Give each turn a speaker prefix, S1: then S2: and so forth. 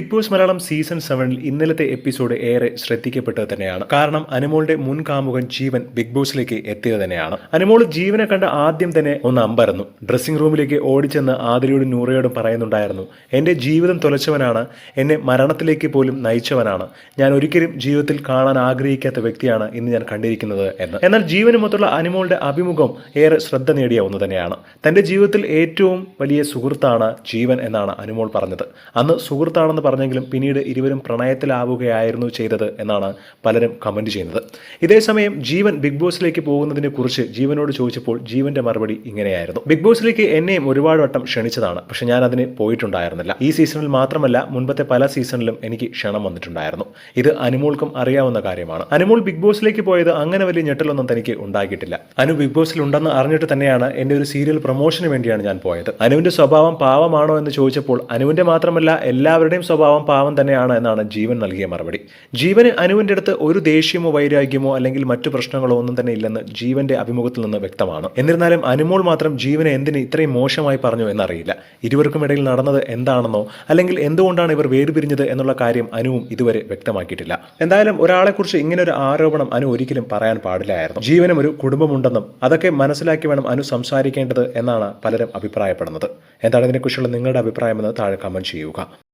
S1: Big boss Malayalam season സെവനിൽ ഇന്നലത്തെ episode ഏറെ ശ്രദ്ധിക്കപ്പെട്ടത് തന്നെയാണ്. കാരണം അനുമോളുടെ മുൻ കാമുകൻ ജീവൻ ബിഗ് ബോസിലേക്ക് എത്തിയത് തന്നെയാണ്. അനുമോൾ ജീവനെ കണ്ട ആദ്യം തന്നെ ഒന്ന് അമ്പരന്നു. ഡ്രസ്സിംഗ് റൂമിലേക്ക് ഓടിച്ചെന്ന് ആതിരയോടും നൂറയോടും പറയുന്നുണ്ടായിരുന്നു എന്റെ ജീവിതം തുലച്ചവനാണ്. എന്നെ മരണത്തിലേക്ക് പോലും നയിച്ചവനാണ്. ഞാൻ ഒരിക്കലും ജീവിതത്തിൽ കാണാൻ ആഗ്രഹിക്കാത്ത വ്യക്തിയാണ് ഇന്ന് ഞാൻ കണ്ടിരിക്കുന്നത് എന്ന്. എന്നാൽ ജീവനുമൊത്തുള്ള അനുമോളുടെ അഭിമുഖം ഏറെ ശ്രദ്ധ നേടിയ ഒന്ന് തന്നെയാണ്. തന്റെ ജീവിതത്തിൽ ഏറ്റവും വലിയ സുഹൃത്താണ് ജീവൻ എന്നാണ് അനുമോൾ പറഞ്ഞത്. അന്ന് സുഹൃത്താണെന്ന് പറഞ്ഞെങ്കിലും പിന്നീട് ഇരുവരും പ്രണയത്തിലാവുകയായിരുന്നു ചെയ്തത് എന്നാണ് പലരും കമന്റ് ചെയ്യുന്നത്. ഇതേസമയം ജീവൻ ബിഗ് ബോസിലേക്ക് പോകുന്നതിനെ കുറിച്ച് ജീവനോട് ചോദിച്ചപ്പോൾ ജീവന്റെ മറുപടി ഇങ്ങനെയായിരുന്നു. ബിഗ് ബോസിലേക്ക് എന്നെയും ഒരുപാട് വട്ടം ക്ഷണിച്ചതാണ്. പക്ഷെ ഞാൻ അതിന് പോയിട്ടുണ്ടായിരുന്നില്ല. ഈ സീസണിൽ മാത്രമല്ല മുൻപത്തെ പല സീസണിലും എനിക്ക് ക്ഷണം വന്നിട്ടുണ്ടായിരുന്നു. ഇത് അനുമോൾക്കും അറിയാവുന്ന കാര്യമാണ്. അനുമോൾ ബിഗ് ബോസിലേക്ക് പോയത് അങ്ങനെ വലിയ ഞെട്ടലൊന്നും തനിക്ക് ഉണ്ടാക്കിയിട്ടില്ല അനു ബിഗ് ബോസിൽ ഉണ്ടെന്ന് അറിഞ്ഞിട്ട് തന്നെയാണ് എന്റെ ഒരു സീരിയൽ പ്രൊമോഷന് വേണ്ടിയാണ് ഞാൻ പോയത്. അനുവിന്റെ സ്വഭാവം പാവമാണോ എന്ന് ചോദിച്ചപ്പോൾ അനുവിന്റെ മാത്രമല്ല എല്ലാവരുടെയും സ്വഭാവം പാവം തന്നെയാണ് എന്നാണ് ജീവൻ നൽകിയ മറുപടി. ജീവന് അനുവിന്റെ അടുത്ത് ഒരു ദേഷ്യമോ വൈരാഗ്യമോ അല്ലെങ്കിൽ മറ്റു പ്രശ്നങ്ങളോ ഒന്നും തന്നെ ഇല്ലെന്ന് ജീവന്റെ അഭിമുഖത്തിൽ നിന്ന് വ്യക്തമാണ്. എന്നിരുന്നാലും അനുമോൾ മാത്രം ജീവനെ എന്തിന് ഇത്രയും മോശമായി പറഞ്ഞു എന്നറിയില്ല. ഇരുവർക്കും ഇടയിൽ നടന്നത് എന്താണെന്നോ അല്ലെങ്കിൽ എന്തുകൊണ്ടാണ് ഇവർ വേർപിരിഞ്ഞത് എന്നുള്ള കാര്യം അനുവും ഇതുവരെ വ്യക്തമാക്കിയിട്ടില്ല. എന്തായാലും ഒരാളെക്കുറിച്ച് ഇങ്ങനെ ഒരു ആരോപണം അനു ഒരിക്കലും പറയാൻ പാടില്ലായിരുന്നു. ജീവനും ഒരു കുടുംബമുണ്ടെന്നും അതൊക്കെ മനസ്സിലാക്കി വേണം അനു സംസാരിക്കേണ്ടത് എന്നാണ് പലരും അഭിപ്രായപ്പെടുന്നത്. എന്താണ് ഇതിനെക്കുറിച്ചുള്ള നിങ്ങളുടെ അഭിപ്രായമെന്ന് താഴെ കമന്റ് ചെയ്യുക.